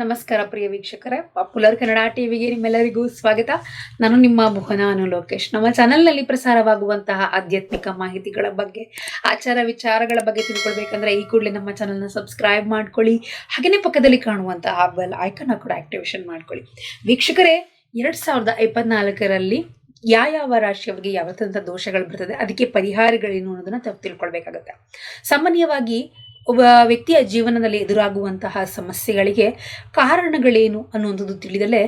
ನಮಸ್ಕಾರ ಪ್ರಿಯ ವೀಕ್ಷಕರೇ. ಪಾಪ್ಯುಲರ್ ಕನ್ನಡ ಟಿವಿಗೆ ನಿಮ್ಮೆಲ್ಲರಿಗೂ ಸ್ವಾಗತ. ನಾನು ನಿಮ್ಮ ಭುವನ ಅನು ಲೋಕೇಶ್. ನಮ್ಮ ಚಾನೆಲ್ನಲ್ಲಿ ಪ್ರಸಾರವಾಗುವಂತಹ ಆಧ್ಯಾತ್ಮಿಕ ಮಾಹಿತಿಗಳ ಬಗ್ಗೆ, ಆಚಾರ ವಿಚಾರಗಳ ಬಗ್ಗೆ ತಿಳ್ಕೊಳ್ಬೇಕಂದ್ರೆ ಈ ಕೂಡಲೇ ನಮ್ಮ ಚಾನೆಲ್ನ ಸಬ್ಸ್ಕ್ರೈಬ್ ಮಾಡ್ಕೊಳ್ಳಿ. ಹಾಗೆಯೇ ಪಕ್ಕದಲ್ಲಿ ಕಾಣುವಂತಹ ಬೆಲ್ ಐಕನ್ನ ಕೂಡ ಆಕ್ಟಿವೇಶನ್ ಮಾಡ್ಕೊಳ್ಳಿ. ವೀಕ್ಷಕರೇ, ಎರಡ್ ಸಾವಿರದ ಇಪ್ಪತ್ನಾಲ್ಕರಲ್ಲಿ ಯಾವ ಯಾವ ರಾಶಿಯವರಿಗೆ ಯಾವ ಥರದ ದೋಷಗಳು ಬರ್ತದೆ, ಅದಕ್ಕೆ ಪರಿಹಾರಗಳೇನು ಅನ್ನೋದನ್ನ ತಿಳ್ಕೊಳ್ಬೇಕಾಗತ್ತೆ. ಸಾಮಾನ್ಯವಾಗಿ ಒಬ್ಬ ವ್ಯಕ್ತಿಯ ಜೀವನದಲ್ಲಿ ಎದುರಾಗುವಂತಹ ಸಮಸ್ಯೆಗಳಿಗೆ ಕಾರಣಗಳೇನು ಅನ್ನುವಂಥದ್ದು ತಿಳಿದಲೇ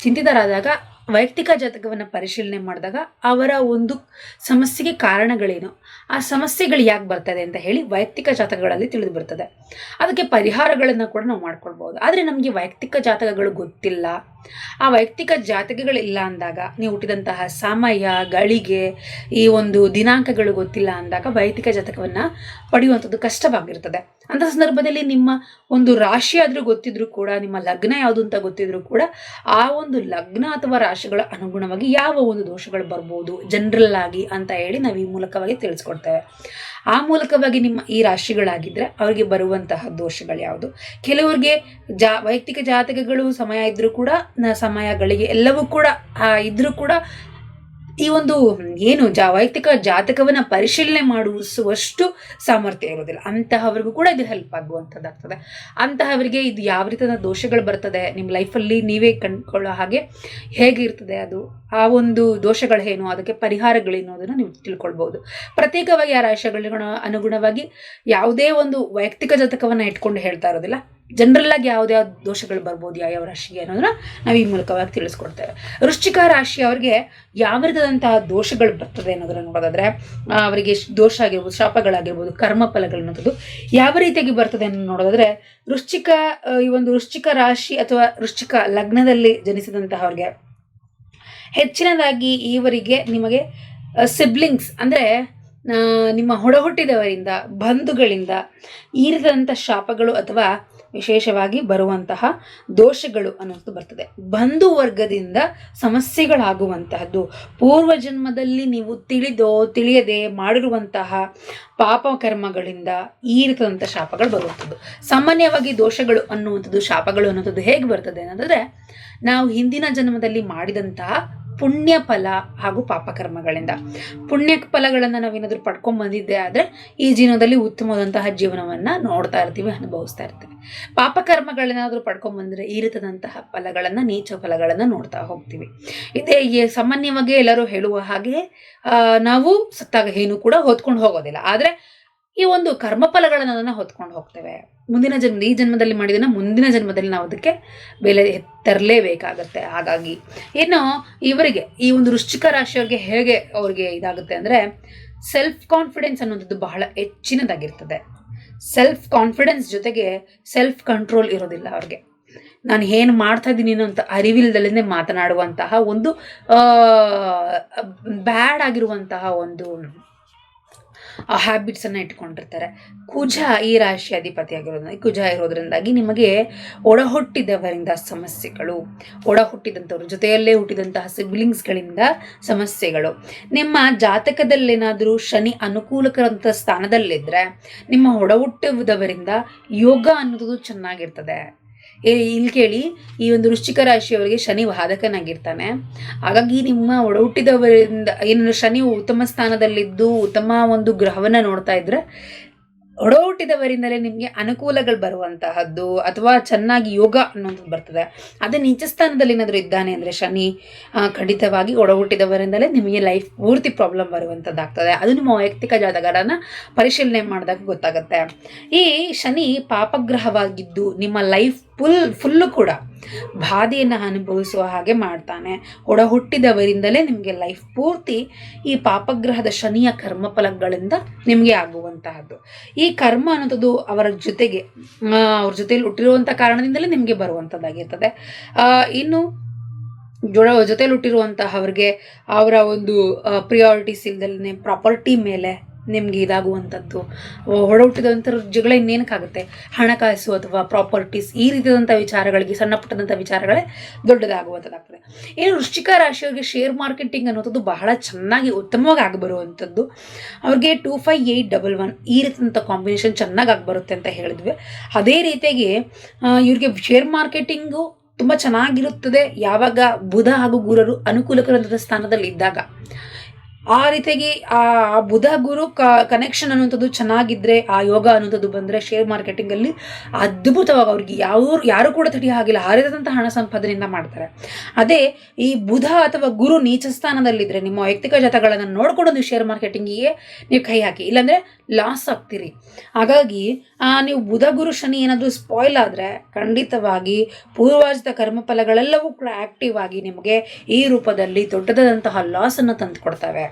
ಚಿಂತಿತರಾದಾಗ ವೈಯಕ್ತಿಕ ಜಾತಕವನ್ನು ಪರಿಶೀಲನೆ ಮಾಡಿದಾಗ ಅವರ ಒಂದು ಸಮಸ್ಯೆಗೆ ಕಾರಣಗಳೇನು? ಆ ಸಮಸ್ಯೆಗಳು ಯಾಕೆ ಬರ್ತದೆ ಅಂತ ಹೇಳಿ ವೈಯಕ್ತಿಕ ಜಾತಕಗಳಲ್ಲಿ ತಿಳಿದು ಬರ್ತದೆ. ಅದಕ್ಕೆ ಪರಿಹಾರಗಳನ್ನು ಕೂಡ ನಾವು ಮಾಡ್ಕೊಳ್ಬೋದು ಆದರೆ ನಮಗೆ ವೈಯಕ್ತಿಕ ಜಾತಕಗಳು ಗೊತ್ತಿಲ್ಲ. ಆ ವೈಯಕ್ತಿಕ ಜಾತಕಗಳಿಲ್ಲ ಅಂದಾಗ, ನೀವು ಹುಟ್ಟಿದಂತಹ ಸಮಯ, ಗಳಿಗೆ ಈ ಒಂದು ದಿನಾಂಕಗಳು ಗೊತ್ತಿಲ್ಲ ಅಂದಾಗ ವೈಯಕ್ತಿಕ ಜಾತಕವನ್ನು ಪಡೆಯುವಂಥದ್ದು ಕಷ್ಟವಾಗಿರ್ತದೆ. ಅಂಥ ಸಂದರ್ಭದಲ್ಲಿ ನಿಮ್ಮ ಒಂದು ರಾಶಿ ಆದರೂ ಗೊತ್ತಿದ್ರು ಕೂಡ, ನಿಮ್ಮ ಲಗ್ನ ಯಾವುದು ಅಂತ ಗೊತ್ತಿದ್ರು ಕೂಡ, ಆ ಒಂದು ಲಗ್ನ ಅಥವಾ ರಾಶಿಗಳ ಅನುಗುಣವಾಗಿ ಯಾವ ಒಂದು ದೋಷಗಳು ಬರ್ಬೋದು ಜನರಲ್ ಆಗಿ ಅಂತ ಹೇಳಿ ನಾವು ಈ ಮೂಲಕವಾಗಿ ತಿಳಿಸ್ಕೊಡ್ತೇವೆ. ಆ ಮೂಲಕವಾಗಿ ನಿಮ್ಮ ಈ ರಾಶಿಗಳಾಗಿದ್ದರೆ ಅವರಿಗೆ ಬರುವಂತಹ ದೋಷಗಳು ಯಾವುದು? ಕೆಲವರಿಗೆ ಜಾ, ವೈಯಕ್ತಿಕ ಜಾತಕಗಳು ಸಮಯ ಇದ್ದರೂ ಕೂಡ ಸಮಯಗಳಿಗೆ ಎಲ್ಲವೂ ಕೂಡ ಇದ್ದರೂ ಕೂಡ ಈ ಒಂದು, ಏನು ಜಾ, ವೈಯಕ್ತಿಕ ಜಾತಕವನ್ನು ಪರಿಶೀಲನೆ ಮಾಡುವಷ್ಟು ಸಾಮರ್ಥ್ಯ ಇರೋದಿಲ್ಲ. ಅಂತಹವ್ರಿಗೂ ಕೂಡ ಇದು ಹೆಲ್ಪ್ ಆಗುವಂಥದ್ದಾಗ್ತದೆ ಅಂತಹವರಿಗೆ ಇದು ಯಾವ ರೀತಿಯ ದೋಷಗಳು ಬರ್ತದೆ ನಿಮ್ಮ ಲೈಫಲ್ಲಿ ನೀವೇ ಕಂಡುಕೊಳ್ಳೋ ಹಾಗೆ ಹೇಗಿರ್ತದೆ ಅದು? ಆ ಒಂದು ದೋಷಗಳೇನು? ಅದಕ್ಕೆ ಪರಿಹಾರಗಳೇನು? ಅದನ್ನು ನೀವು ತಿಳ್ಕೊಳ್ಬೋದು ಪ್ರತ್ಯೇಕವಾಗಿ ಆ ರಾಶಿಗಳ ಅನುಗುಣವಾಗಿ ಯಾವುದೇ ಒಂದು ವೈಯಕ್ತಿಕ ಜಾತಕವನ್ನು ಇಟ್ಕೊಂಡು ಹೇಳ್ತಾ ಇರೋದಿಲ್ಲ. ಜನರಲ್ ಆಗಿ ಯಾವ್ದ್ಯಾವ್ದು ದೋಷಗಳು ಬರ್ಬೋದು, ಯಾವ ರಾಶಿಗೆ ಅನ್ನೋದನ್ನ ನಾವು ಈ ಮೂಲಕವಾಗಿ ತಿಳಿಸ್ಕೊಡ್ತೇವೆ. ವೃಶ್ಚಿಕ ರಾಶಿಯವರಿಗೆ ಯಾವ ರೀತಿಯಾದಂತಹ ದೋಷಗಳು ಬರ್ತದೆ ಅನ್ನೋದನ್ನ ನೋಡೋದಾದ್ರೆ ಅವರಿಗೆ ದೋಷ ಆಗಿರ್ಬೋದು, ಶಾಪಗಳಾಗಿರ್ಬೋದು, ಕರ್ಮಫಲಗಳು ಅನ್ನೋದು ಯಾವ ರೀತಿಯಾಗಿ ಬರ್ತದೆ ಅನ್ನೋ ನೋಡೋದಾದ್ರೆ, ವೃಶ್ಚಿಕ ಈ ಒಂದು ವೃಶ್ಚಿಕ ರಾಶಿ ಅಥವಾ ವೃಶ್ಚಿಕ ಲಗ್ನದಲ್ಲಿ ಜನಿಸಿದಂತಹ ಅವ್ರಿಗೆ ಹೆಚ್ಚಿನದಾಗಿ ಈವರಿಗೆ ನಿಮಗೆ ಸಿಬ್ಲಿಂಗ್ಸ್ ಅಂದರೆ ನಿಮ್ಮ ಹೊಡಹುಟ್ಟಿದವರಿಂದ ಬಂಧುಗಳಿಂದ ಈ ರೀತಿಯಾದಂಥ ಶಾಪಗಳು ಅಥವಾ ವಿಶೇಷವಾಗಿ ಬರುವಂತಹ ದೋಷಗಳು ಅನ್ನೋದು ಬರ್ತದೆ. ಬಂಧು ವರ್ಗದಿಂದ ಸಮಸ್ಯೆಗಳಾಗುವಂತಹದ್ದು. ಪೂರ್ವ ಜನ್ಮದಲ್ಲಿ ನೀವು ತಿಳಿದೋ, ತಿಳಿಯದೆ ಮಾಡಿರುವಂತಹ ಪಾಪ ಕರ್ಮಗಳಿಂದ ಈ ರೀತಿಯಾದಂಥ ಶಾಪಗಳು ಬರುವಂಥದ್ದು. ಸಾಮಾನ್ಯವಾಗಿ ದೋಷಗಳು ಅನ್ನುವಂಥದ್ದು, ಶಾಪಗಳು ಅನ್ನುವಂಥದ್ದು ಹೇಗೆ ಬರ್ತದೆ ಅನ್ನೋದಾದ್ರೆ ನಾವು ಹಿಂದಿನ ಜನ್ಮದಲ್ಲಿ ಮಾಡಿದಂತಹ ಪುಣ್ಯ ಫಲ ಹಾಗೂ ಪಾಪಕರ್ಮಗಳಿಂದ ಪುಣ್ಯ ಫಲಗಳನ್ನು ನಾವೇನಾದರೂ ಪಡ್ಕೊಂಡು ಬಂದಿದ್ದೆ ಆದರೆ ಈ ಜೀವನದಲ್ಲಿ ಉತ್ತಮವಾದಂತಹ ಜೀವನವನ್ನು ನೋಡ್ತಾ ಇರ್ತೀವಿ, ಅನುಭವಿಸ್ತಾ ಇರ್ತೀವಿ. ಪಾಪಕರ್ಮಗಳೇನಾದರೂ ಪಡ್ಕೊಂಡ್ ಬಂದರೆ ಈ ರೀತಿಯಾದಂತಹ ಫಲಗಳನ್ನು, ನೀಚ ಫಲಗಳನ್ನು ನೋಡ್ತಾ ಹೋಗ್ತೀವಿ. ಇದೇ ಸಾಮಾನ್ಯವಾಗಿ ಎಲ್ಲರೂ ಹೇಳುವ ಹಾಗೆ ನಾವು ಸತ್ತಾಗ ಏನು ಕೂಡ ಹೊತ್ಕೊಂಡು ಹೋಗೋದಿಲ್ಲ. ಆದರೆ ಈ ಒಂದು ಕರ್ಮಫಲಗಳನ್ನು ಅದನ್ನು ಹೊತ್ಕೊಂಡು ಹೋಗ್ತೇವೆ. ಮುಂದಿನ ಜನ್ಮ, ಈ ಜನ್ಮದಲ್ಲಿ ಮಾಡಿದನ್ನ ಮುಂದಿನ ಜನ್ಮದಲ್ಲಿ ನಾವು ಅದಕ್ಕೆ ಬೆಲೆ ತರಲೇಬೇಕಾಗತ್ತೆ. ಹಾಗಾಗಿ ಇನ್ನು ಇವರಿಗೆ, ಈ ಒಂದು ವೃಶ್ಚಿಕ ರಾಶಿಯವರಿಗೆ ಹೇಗೆ ಅವ್ರಿಗೆ ಇದಾಗುತ್ತೆ ಅಂದರೆ ಸೆಲ್ಫ್ ಕಾನ್ಫಿಡೆನ್ಸ್ ಅನ್ನೋದು ಬಹಳ ಹೆಚ್ಚಿನದಾಗಿರ್ತದೆ. ಸೆಲ್ಫ್ ಕಾನ್ಫಿಡೆನ್ಸ್ ಜೊತೆಗೆ ಸೆಲ್ಫ್ ಕಂಟ್ರೋಲ್ ಇರೋದಿಲ್ಲ ಅವ್ರಿಗೆ. ನಾನು ಏನು ಮಾಡ್ತಾ ಇದ್ದೀನಿ ಅಂತ ಅರಿವಿಲ್ಲದಲ್ಲೇ ಮಾತನಾಡುವಂತಹ ಒಂದು ಬ್ಯಾಡ್ ಆಗಿರುವಂತಹ ಒಂದು ಹ್ಯಾಬಿಟ್ಸನ್ನು ಇಟ್ಕೊಂಡಿರ್ತಾರೆ. ಕುಜ ಈ ರಾಶಿ ಅಧಿಪತಿ ಆಗಿರೋದ್ರಿಂದ ಕುಜ ಇರೋದ್ರಿಂದಾಗಿ ನಿಮಗೆ ಒಡಹುಟ್ಟಿದವರಿಂದ ಸಮಸ್ಯೆಗಳು ಒಡ ಹುಟ್ಟಿದಂಥವ್ರ ಜೊತೆಯಲ್ಲೇ ಹುಟ್ಟಿದಂತಹ ಸಿಬ್ಲಿಂಗ್ಸ್ಗಳಿಂದ ಸಮಸ್ಯೆಗಳು. ನಿಮ್ಮ ಜಾತಕದಲ್ಲೇನಾದರೂ ಶನಿ ಅನುಕೂಲಕರಂಥ ಸ್ಥಾನದಲ್ಲಿದ್ದರೆ ನಿಮ್ಮ ಒಡಹುಟ್ಟುವುದವರಿಂದ ಯೋಗ ಅನ್ನೋದು ಚೆನ್ನಾಗಿರ್ತದೆ. ಇಲ್ಲಿ ಕೇಳಿ, ಈ ಒಂದು ವೃಶ್ಚಿಕ ರಾಶಿಯವರಿಗೆ ಶನಿ ವಾದಕನಾಗಿರ್ತಾನೆ. ಹಾಗಾಗಿ ನಿಮ್ಮ ಒಡಹುಟ್ಟಿದವರಿಂದ ಏನು ಶನಿ ಉತ್ತಮ ಸ್ಥಾನದಲ್ಲಿದ್ದು, ಉತ್ತಮ ಒಂದು ಗ್ರಹವನ್ನ ನೋಡ್ತಾ ಇದ್ರೆ ಒಡಹುಟ್ಟಿದವರಿಂದಲೇ ನಿಮಗೆ ಅನುಕೂಲಗಳು ಬರುವಂತಹದ್ದು, ಅಥವಾ ಚೆನ್ನಾಗಿ ಯೋಗ ಅನ್ನೋದು ಬರ್ತದೆ. ಅದೇ ನೀಚ ಸ್ಥಾನದಲ್ಲಿ ಏನಾದರೂ ಇದ್ದಾನೆ ಅಂದರೆ ಶನಿ ಖಂಡಿತವಾಗಿ ಒಡಹುಟ್ಟಿದವರಿಂದಲೇ ನಿಮಗೆ ಲೈಫ್ ಪೂರ್ತಿ ಪ್ರಾಬ್ಲಮ್ ಬರುವಂಥದ್ದಾಗ್ತದೆ ಅದು ನಿಮ್ಮ ವೈಯಕ್ತಿಕ ಜಾತಕರನ್ನ ಪರಿಶೀಲನೆ ಮಾಡಿದಾಗ ಗೊತ್ತಾಗುತ್ತೆ. ಈ ಶನಿ ಪಾಪಗ್ರಹವಾಗಿದ್ದು, ನಿಮ್ಮ ಲೈಫ್ ಫುಲ್ ಫುಲ್ಲು ಕೂಡ ಬಾಧೆಯನ್ನು ಅನುಭವಿಸುವ ಹಾಗೆ ಮಾಡ್ತಾನೆ. ಒಡ ಹುಟ್ಟಿದವರಿಂದಲೇ ನಿಮಗೆ ಲೈಫ್ ಪೂರ್ತಿ ಈ ಪಾಪಗ್ರಹದ ಶನಿಯ ಕರ್ಮಫಲಗಳಿಂದ ನಿಮಗೆ ಆಗುವಂತಹದ್ದು. ಈ ಕರ್ಮ ಅನ್ನೋದು ಅವರ ಜೊತೆಗೆ ಅವ್ರ ಜೊತೆಯಲ್ಲಿ ಹುಟ್ಟಿರುವಂಥ ಕಾರಣದಿಂದಲೇ ನಿಮಗೆ ಬರುವಂಥದ್ದಾಗಿರ್ತದೆ ಇನ್ನು ಜೊಡ ಜೊತೆಲಿ ಹುಟ್ಟಿರುವಂತಹ ಅವ್ರಿಗೆ ಅವರ ಒಂದು ಪ್ರಿಯಾರಿಟೀಸ್ ಇಲ್ದಲೇ ಪ್ರಾಪರ್ಟಿ ಮೇಲೆ ನಿಮಗೆ ಇದಾಗುವಂಥದ್ದು. ಹೊಡಹುಟ್ಟಿದಂಥ ಜಗಳ ಇನ್ನೇನಕ್ಕಾಗುತ್ತೆ? ಹಣಕಾಸು ಅಥವಾ ಪ್ರಾಪರ್ಟೀಸ್ ಈ ರೀತಿಯಾದಂಥ ವಿಚಾರಗಳಿಗೆ, ಸಣ್ಣ ಪುಟ್ಟದಂಥ ವಿಚಾರಗಳೇ ದೊಡ್ಡದಾಗುವಂಥದ್ದಾಗ್ತದೆ. ಏನು ವೃಶ್ಚಿಕ ರಾಶಿಯವರಿಗೆ ಶೇರ್ ಮಾರ್ಕೆಟಿಂಗ್ ಅನ್ನೋದು ಬಹಳ ಚೆನ್ನಾಗಿ ಉತ್ತಮವಾಗಿ ಆಗಿಬರುವಂಥದ್ದು ಅವ್ರಿಗೆ two five eight double one ಈ ರೀತಿಯಂಥ ಕಾಂಬಿನೇಷನ್ ಚೆನ್ನಾಗಿ ಆಗಿಬರುತ್ತೆ ಅಂತ ಹೇಳಿದ್ವಿ. ಅದೇ ರೀತಿಯಾಗಿ ಇವ್ರಿಗೆ ಶೇರ್ ಮಾರ್ಕೆಟಿಂಗು ತುಂಬ ಚೆನ್ನಾಗಿರುತ್ತದೆ. ಯಾವಾಗ ಬುಧ ಹಾಗೂ ಗುರರು ಅನುಕೂಲಕರಂಥ ಸ್ಥಾನದಲ್ಲಿ ಇದ್ದಾಗ ಆ ರೀತಿಯಾಗಿ ಆ ಆ ಬುಧ ಗುರು ಕ ಕನೆಕ್ಷನ್ ಅನ್ನುವಂಥದ್ದು ಚೆನ್ನಾಗಿದ್ದರೆ ಆ ಯೋಗ ಅನ್ನುವಂಥದ್ದು ಬಂದರೆ ಶೇರ್ ಮಾರ್ಕೆಟಿಂಗಲ್ಲಿ ಅದ್ಭುತವಾಗಿ ಅವ್ರಿಗೆ ಯಾರು ಯಾರು ಕೂಡ ತಡಿ ಹಾಗಿಲ್ಲ ಹಾರಿದಂಥ ಹಣ ಸಂಪಾದನೆಯಿಂದ ಮಾಡ್ತಾರೆ. ಅದೇ ಈ ಬುಧ ಅಥವಾ ಗುರು ನೀಚ ಸ್ಥಾನದಲ್ಲಿದ್ದರೆ ನಿಮ್ಮ ವೈಯಕ್ತಿಕ ಜಾತಗಳನ್ನು ನೋಡಿಕೊಂಡು ನೀವು ಶೇರ್ ಮಾರ್ಕೆಟಿಂಗಿಗೆ ನೀವು ಕೈ ಹಾಕಿ, ಇಲ್ಲಾಂದರೆ ಲಾಸ್ ಆಗ್ತೀರಿ. ಹಾಗಾಗಿ ನೀವು ಬುಧ ಗುರು ಶನಿ ಏನಾದರೂ ಸ್ಪಾಯ್ಲ್ ಆದರೆ ಖಂಡಿತವಾಗಿ ಪೂರ್ವಾಜಿತ ಕರ್ಮಫಲಗಳೆಲ್ಲವೂ ಕೂಡ ಆಕ್ಟಿವ್ ಆಗಿ ನಿಮಗೆ ಈ ರೂಪದಲ್ಲಿ ದೊಡ್ಡದಾದಂತಹ ಲಾಸನ್ನು ತಂದುಕೊಡ್ತವೆ.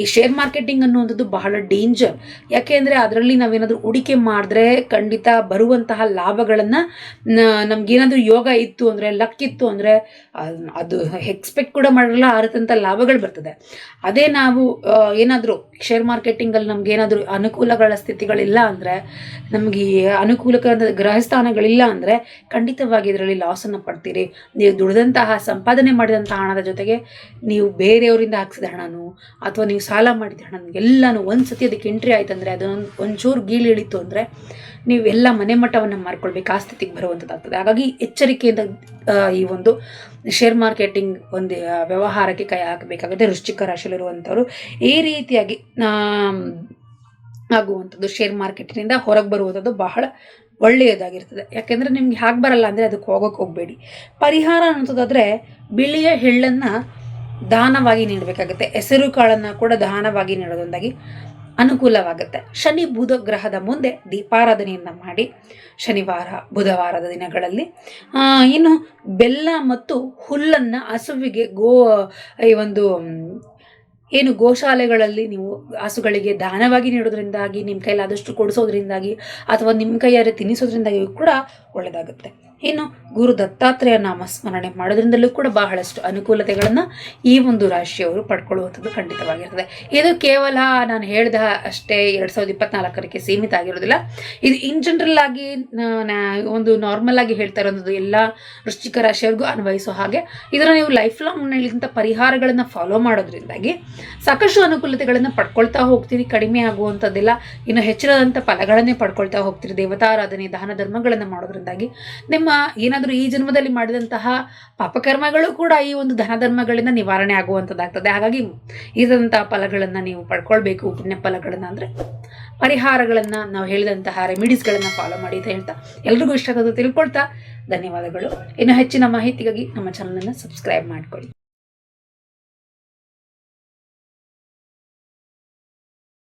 ಈ ಶೇರ್ ಮಾರ್ಕೆಟಿಂಗ್ ಅನ್ನುವಂಥದ್ದು ಬಹಳ ಡೇಂಜರ್ ಯಾಕೆ ಅಂದರೆ ಅದರಲ್ಲಿ ನಾವೇನಾದರೂ ಹೂಡಿಕೆ ಮಾಡಿದ್ರೆ ಖಂಡಿತ ಬರುವಂತಹ ಲಾಭಗಳನ್ನು ನಮಗೇನಾದರೂ ಯೋಗ ಇತ್ತು ಅಂದರೆ ಲಕ್ ಇತ್ತು ಅಂದರೆ ಅದು ಎಕ್ಸ್ಪೆಕ್ಟ್ ಕೂಡ ಮಾಡಿರಲ್ಲ ಆರತಂಥ ಲಾಭಗಳು ಬರ್ತದೆ. ಅದೇ ನಾವು ಏನಾದರೂ ಶೇರ್ ಮಾರ್ಕೆಟಿಂಗಲ್ಲಿ ನಮ್ಗೆ ಏನಾದರೂ ಅನುಕೂಲಗಳ ಸ್ಥಿತಿಗಳಿಲ್ಲ ಅಂದರೆ, ನಮಗೆ ಅನುಕೂಲಕರ ಗ್ರಹಸ್ಥಾನಗಳಿಲ್ಲ ಅಂದರೆ, ಖಂಡಿತವಾಗಿ ಇದರಲ್ಲಿ ಲಾಸನ್ನು ಪಡ್ತೀರಿ. ನೀವು ದುಡಿದಂತಹ, ಸಂಪಾದನೆ ಮಾಡಿದಂತಹ ಹಣದ ಜೊತೆಗೆ ನೀವು ಬೇರೆಯವರಿಂದ ಹಾಕ್ಸಿದ ಹಣನು ಅಥವಾ ನೀವು ಸಾಲ ಮಾಡಿದ ಹಣ ಒಂದು ಸತಿ ಅದಕ್ಕೆ ಎಂಟ್ರಿ ಆಯ್ತು ಅಂದರೆ ಅದೊಂದು ಒಂಚೂರು ಗೀಳು ಇಳಿತು ಅಂದರೆ ನೀವು ಎಲ್ಲ ಮನೆ ಮಟ್ಟವನ್ನು ಮಾರ್ಕೊಳ್ಬೇಕು, ಆ ಸ್ಥಿತಿಗೆ ಬರುವಂಥದ್ದಾಗ್ತದೆ ಹಾಗಾಗಿ ಎಚ್ಚರಿಕೆಯಿಂದ ಈ ಒಂದು ಶೇರ್ ಮಾರ್ಕೆಟಿಂಗ್ ಒಂದು ವ್ಯವಹಾರಕ್ಕೆ ಕೈ ಹಾಕಬೇಕಾಗುತ್ತೆ. ವೃಶ್ಚಿಕ ರಾಶಿಯಲ್ಲಿರುವಂಥವ್ರು ಈ ರೀತಿಯಾಗಿ ಆಗುವಂಥದ್ದು ಶೇರ್ ಮಾರ್ಕೆಟಿನಿಂದ ಹೊರಗೆ ಬರುವಂಥದ್ದು ಬಹಳ ಒಳ್ಳೆಯದಾಗಿರ್ತದೆ. ಯಾಕೆಂದರೆ ನಿಮ್ಗೆ ಹಾಗೆ ಬರಲ್ಲ ಅಂದರೆ ಅದಕ್ಕೆ ಹೋಗೋಕೆ ಹೋಗಬೇಡಿ. ಪರಿಹಾರ ಅನ್ನೋದಾದರೆ ಬಿಳಿಯ ಎಳ್ಳನ್ನು ದಾನವಾಗಿ ನೀಡಬೇಕಾಗುತ್ತೆ. ಹೆಸರು ಕಾಳನ್ನು ಕೂಡ ದಾನವಾಗಿ ನೀಡೋದೊಂದಾಗಿ ಅನುಕೂಲವಾಗುತ್ತೆ. ಶನಿ ಬುಧ ಗ್ರಹದ ಮುಂದೆ ದೀಪಾರಾಧನೆಯನ್ನು ಮಾಡಿ ಶನಿವಾರ, ಬುಧವಾರದ ದಿನಗಳಲ್ಲಿ ಇನ್ನು ಬೆಲ್ಲ ಮತ್ತು ಹುಲ್ಲನ್ನು ಹಸುವಿಗೆ ಗೋ, ಈ ಒಂದು, ಏನು ಗೋಶಾಲೆಗಳಲ್ಲಿ ನೀವು ಹಸುಗಳಿಗೆ ದಾನವಾಗಿ ನೀಡೋದ್ರಿಂದಾಗಿ ನಿಮ್ಮ ಕೈಲಾದಷ್ಟು ಕೊಡಿಸೋದ್ರಿಂದಾಗಿ ಅಥವಾ ನಿಮ್ಮ ಕೈಯಾರೆ ತಿನ್ನಿಸೋದ್ರಿಂದಾಗಿ ಕೂಡ ಒಳ್ಳೆಯದಾಗುತ್ತೆ ಇನ್ನು ಗುರು ದತ್ತಾತ್ರೇಯ ನಾಮಸ್ಮರಣೆ ಮಾಡೋದ್ರಿಂದಲೂ ಕೂಡ ಬಹಳಷ್ಟು ಅನುಕೂಲತೆಗಳನ್ನು ಈ ಒಂದು ರಾಶಿಯವರು ಪಡ್ಕೊಳ್ಳುವಂಥದ್ದು ಖಂಡಿತವಾಗಿರ್ತದೆ. ಇದು ಕೇವಲ ನಾನು ಹೇಳಿದ ಅಷ್ಟೇ ಎರಡು ಸಾವಿರದ ಇಪ್ಪತ್ನಾಲ್ಕರಕ್ಕೆ ಸೀಮಿತ ಆಗಿರೋದಿಲ್ಲ. ಇದು ಇನ್ ಜನರಲ್ ಆಗಿ ಒಂದು ನಾರ್ಮಲ್ ಆಗಿ ಹೇಳ್ತಾ ಇರೋದು ಎಲ್ಲ ವೃಶ್ಚಿಕ ರಾಶಿಯವ್ರಿಗೂ ಅನ್ವಯಿಸೋ ಹಾಗೆ. ಇದನ್ನು ನೀವು ಲೈಫ್ ಲಾಂಗ್ ಹೇಳಿದಂಥ ಪರಿಹಾರಗಳನ್ನು ಫಾಲೋ ಮಾಡೋದ್ರಿಂದಾಗಿ ಸಾಕಷ್ಟು ಅನುಕೂಲತೆಗಳನ್ನು ಪಡ್ಕೊಳ್ತಾ ಹೋಗ್ತೀರಿ, ಕಡಿಮೆ ಆಗುವಂಥದ್ದೆಲ್ಲ. ಇನ್ನು ಹೆಚ್ಚಿನದಂಥ ಫಲಗಳನ್ನೇ ಪಡ್ಕೊಳ್ತಾ ಹೋಗ್ತೀರಿ. ದೇವತಾರಾಧನೆ ದಾನ ಧರ್ಮಗಳನ್ನು ಮಾಡೋದ್ರಿಂದಾಗಿ ನಿಮ್ಮ ಏನಾದರೂ ಈ ಜನ್ಮದಲ್ಲಿ ಮಾಡಿದಂತಹ ಪಾಪಕರ್ಮಗಳು ಕೂಡ ಈ ಒಂದು ಧನಧರ್ಮಗಳಿಂದ ಧರ್ಮಗಳಿಂದ ನಿವಾರಣೆ ಆಗುವಂಥದ್ದಾಗ್ತದೆ ಹಾಗಾಗಿ ಇದಂತಹ ಫಲಗಳನ್ನು ನೀವು ಪಡ್ಕೊಳ್ಬೇಕು, ಪುಣ್ಯ ಫಲಗಳನ್ನು ಅಂದರೆ ಪರಿಹಾರಗಳನ್ನು ನಾವು ಹೇಳಿದಂತಹ ರೆಮಿಡೀಸ್ಗಳನ್ನು ಫಾಲೋ ಮಾಡಿ ಅಂತ ಹೇಳ್ತಾ ಎಲ್ರಿಗೂ ಇಷ್ಟ ಆಗೋದು ತಿಳ್ಕೊಳ್ತಾ ಧನ್ಯವಾದಗಳು. ಇನ್ನು ಹೆಚ್ಚಿನ ಮಾಹಿತಿಗಾಗಿ ನಮ್ಮ ಚಾನಲನ್ನು ಸಬ್ಸ್ಕ್ರೈಬ್ ಮಾಡ್ಕೊಳ್ಳಿ.